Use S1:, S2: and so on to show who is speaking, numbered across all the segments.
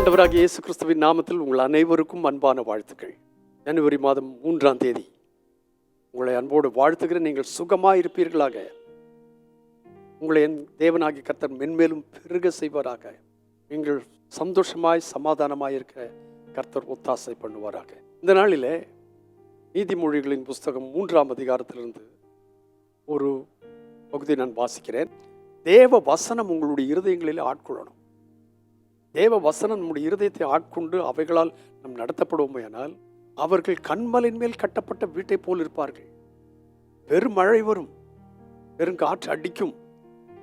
S1: ஆண்டவராக இயேசு கிறிஸ்துவின் நாமத்தில் உங்கள் அனைவருக்கும் அன்பான வாழ்த்துக்கள். ஜனவரி மாதம் மூன்றாம் தேதி. உங்களை அன்போடு வாழ்த்துகிற நீங்கள் சுகமாக இருப்பீர்களாக உங்களை என் தேவனாகி கர்த்தர் மென்மேலும் பெருக செய்வாராக. நீங்கள் சந்தோஷமாய் சமாதானமாய் இருக்க கர்த்தர் ஒத்தாசை பண்ணுவாராக. இந்த நாளிலே நீதிமொழிகளின் புஸ்தகம் மூன்றாம் அதிகாரத்திலிருந்து ஒரு பகுதியை நான் வாசிக்கிறேன். தேவ வசனம் உங்களுடைய இருதயங்களில் ஆட்கொள்ளணும். தேவ வசனம் நம்முடைய இருதயத்தை ஆட்கொண்டு அவைகளால் நம் நடத்தப்படுவோமையானால் அவர்கள் கண்மலின் மேல் கட்டப்பட்ட வீட்டைப் போல் இருப்பார்கள். பெருமழை வரும் பெருங்காற்று அடிக்கும்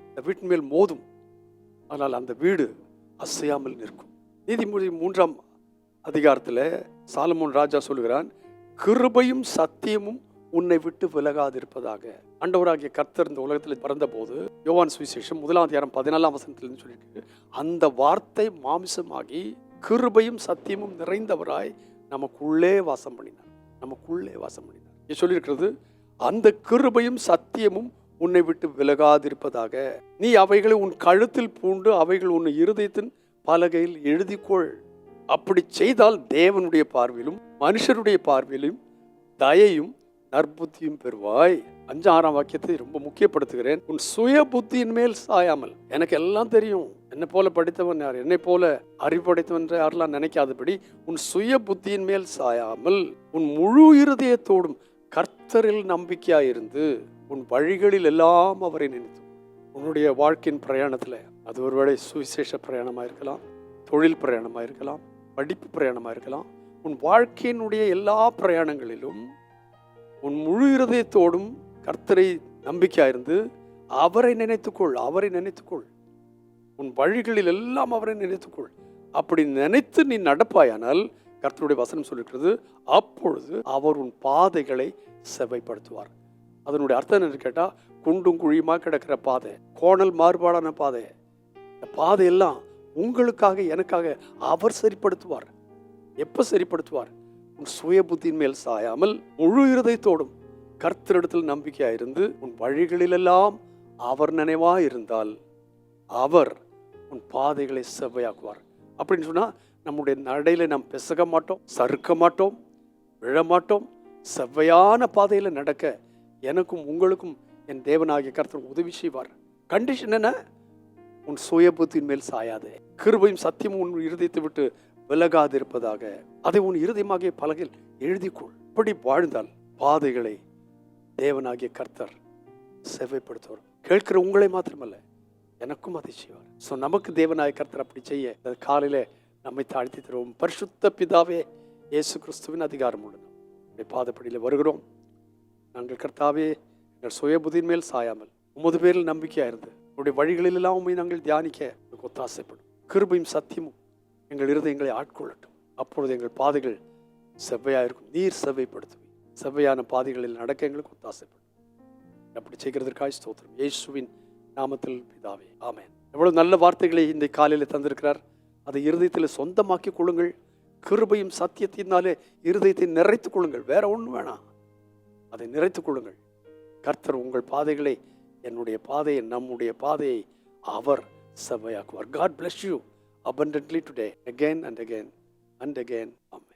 S1: அந்த வீட்டின் மேல் மோதும். ஆனால் அந்த வீடு அசையாமல் நிற்கும். நீதிமொழி மூன்றாம் அதிகாரத்தில் சாலமோன் ராஜா சொல்கிறான் கிருபையும் சத்தியமும் உன்னை விட்டு விலகாதிருப்பதாக. ஆண்டவராகிய கர்த்தர் இந்த உலகத்தில் பிறந்தபோது யோவான் சுவிசேஷம் முதலாம் அதிகாரம் பதினாலாம் வசனத்திலிருந்து சொல்லியிருக்கு. அந்த வார்த்தை மாமிசமாகி கிருபையும் சத்தியமும் நிறைந்தவராய் நமக்குள்ளே வாசம் பண்ணினார். நமக்குள்ளே வாசம் பண்ணினார். நீ சொல்லியிருக்கிறது அந்த கிருபையும் சத்தியமும் உன்னை விட்டு விலகாதிருப்பதாக. நீ அவைகளை உன் கழுத்தில் பூண்டு அவைகள் உன் இருதயத்தின் பலகையில் எழுதிக்கொள். அப்படி செய்தால் தேவனுடைய பார்வையிலும் மனுஷருடைய பார்வையிலும் தயையும் நற்புத்தியும் பெறுவாய். அஞ்சு ஆறாம் வாக்கியத்தை ரொம்ப முக்கியப்படுத்துகிறேன். உன் சுய புத்தியின் மேல் சாயாமல். எனக்கு எல்லாம் தெரியும். என்னை போல படித்தவன் யார்? என்னை போல அறிவுடைத்தவன் என்று யாரெல்லாம் நினைக்காதபடி உன் சுய புத்தியின் மேல் சாயாமல் உன் முழு இருதயத்தோடும் கர்த்தரில் நம்பிக்கையாயிருந்து உன் வழிகளில் எல்லாம் அவரை நினைத்து. உன்னுடைய வாழ்க்கையின் பிரயாணத்தில் அது ஒருவேளை சுவிசேஷ பிரயாணமாக இருக்கலாம் தொழில் பிரயாணமாக இருக்கலாம் படிப்பு பிரயாணமாக இருக்கலாம் உன் வாழ்க்கையினுடைய எல்லா பிரயாணங்களிலும் உன் முழு இருதயத்தோடும் கர்த்தரை நம்பிக்கையாயிருந்து அவரை நினைத்துக்கொள் அவரை நினைத்துக்கொள். உன் வழிகளில் எல்லாம் அவரை நினைத்துக்கொள். அப்படி நினைத்து நீ நடப்பாயானால் கர்த்தருடைய வசனம் சொல்லிருக்கிறது அப்பொழுது அவர் உன் பாதைகளை செவைப்படுத்துவார். அதனுடைய அர்த்தம் என்னன்னு கேட்டால் குண்டும் குழியுமாக கிடக்கிற பாதை கோணல் மாறுபாடான பாதை. இந்த பாதையெல்லாம் உங்களுக்காக எனக்காக அவர் சரிப்படுத்துவார். எப்போ சரிப்படுத்துவார்? சுய புத்தியின் மேல் சாயாமல் முழு இருதயத்தோடும் கர்த்தரிடத்தில் நம்பிக்கையாயிருந்து உன் வழிகளிலெல்லாம் அவர் நினைவா இருந்தால் அவர் உன் பாதைகளை செவ்வையாக்குவார். அப்படின்னு சொன்னால் நம்முடைய நடையில் நாம் பிசக மாட்டோம் சறுக்க மாட்டோம் விழ மாட்டோம் செவ்வையான பாதையில் நடக்க எனக்கும் உங்களுக்கும் என் தேவனாகிய கருத்தர் உதவி செய்வார். கண்டிஷன் என்ன? உன் சுய புத்தியின் மேல் சாயாதே. கிருபையும் சத்தியமும் உன் இருதயத்தை விட்டு விலகாதிருப்பதாக அதை உன் இருதயமாகிய பலகில் எழுதிக்கொள். இப்படி வாழ்ந்தால் பாதைகளை தேவனாகிய கர்த்தர் செவ்வைப்படுத்துவார். கேட்கிற உங்களை மாத்திரமல்ல எனக்கும் அதை செய்வார். ஸோ நமக்கு தேவனாய கர்த்தர் அப்படி செய்ய இந்த காலையில நம்மை தாழ்த்தி தருவோம். பரிசுத்த பிதாவே இயேசு கிறிஸ்துவின் அதிகாரம் உள்ளது உடைய பாதப்படியில் வருகிறோம். நாங்கள் கர்த்தாவே எங்கள் சுயபுதியின் மேல் சாயாமல் உமது பேரில் நம்பிக்கையாக இருந்து உடைய வழிகளிலெல்லாம் உண்மை நாங்கள் தியானிக்க ஒத்தாசைப்படும். கிருபையும் சத்தியமும் எங்கள் இருதயங்களை ஆட்கொள்ளட்டும். அப்பொழுது எங்கள் பாதைகள் செவ்வையாக இருக்கும். நீர் செவ்வைப்படுத்துவி செவ்வையான பாதைகளில் நடக்க எங்களுக்கு ஒத்தாசைப்படும். அப்படி செய்கிறதற்காக ஸ்தோத்திரம். இயேசுவின் நாமத்தில் பிதாவே. ஆமேன். எவ்வளவு நல்ல வார்த்தைகளை இந்த காலையில் தந்திருக்கிறார். அதை இருதயத்தில் சொந்தமாக்கி கொள்ளுங்கள். கிருபையும் சத்தியத்தினாலே இருதயத்தை நிறைத்துக் கொள்ளுங்கள். வேற ஒன்றும் வேணாம். அதை நிறைத்துக் கொள்ளுங்கள். கர்த்தர் உங்கள் பாதைகளை என்னுடைய பாதையை நம்முடைய பாதையை அவர் செவ்வையாக்குவார். God bless you abundantly today again and again and again. Amen.